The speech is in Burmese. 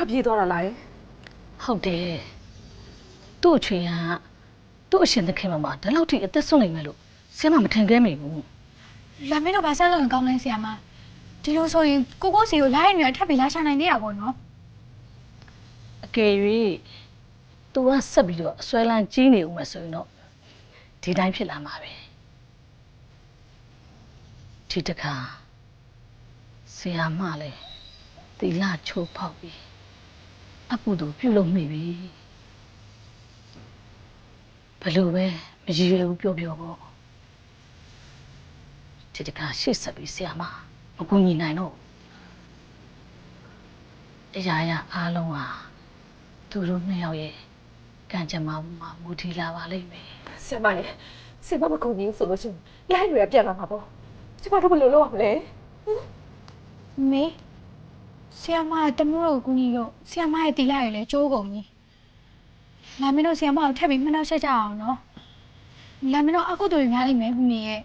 ထွက်ပြေးသွားတာလားဟုတ်တယ်သူ့အချွေကသူ့အရှင်သခင်မှာဒီလောက်ထိအသက်ဆုံးနိုင်မယ်လို့ဆရာမမထင်ခဲ့မိဘူးလာမင်းတို့ဘာဆက်လို့ကောင်းလဲဆရာမဒီလိုဆိုရင်ကိုကိုစီကိုလာရင်ရထပ်ပြီးလာရှာနိုင်သေးတာပေါ့နော်အကယ်၍သူကဆက်ပြီးတော့အစွဲလန်းကြီးနေဦးမယ်ဆိုရင်တော့ဒီတိုင်းဖြစ်လာမှာပဲဒီတခါဆရာမလည်းတီလာချိုးဖောက်ပြီး အကုသို့ပြုလုပ်မိပြီဘယ်လိုပဲမရည်ရွယ်ဘူးပြောပြောပေါ့ဒီတခါရှေ့ဆက်ပြီးဆရာမမကူညီနိုင်တော့ဘူးအရာရာအားလုံးဟာသူတို့နှစ်ယောက်ရဲ့ကံကြမ္မာမှာမူတည်လာပါလိမ့်မယ်ဆရာမရေဆရာမမကုန်ဘူးဆိုလို့ရှိရင်လိုင်းတွေကပြန်လာမှာပေါ့ဆရာမတို့ဘယ်လိုလုပ်ရမလဲမေ ဆရာမကတမျိုးကိုကူညီလို့ဆရာမရဲ့တီလာရည်လဲကျိုးကုန်ပြီလာမင်းတို့ဆရာမကိုထပ်ပြီးမနှောက်ရှက်ကြအောင်နော်လာမင်းတို့အကုသိုလ်တွေများလိမ့်မယ်မိမိရဲ့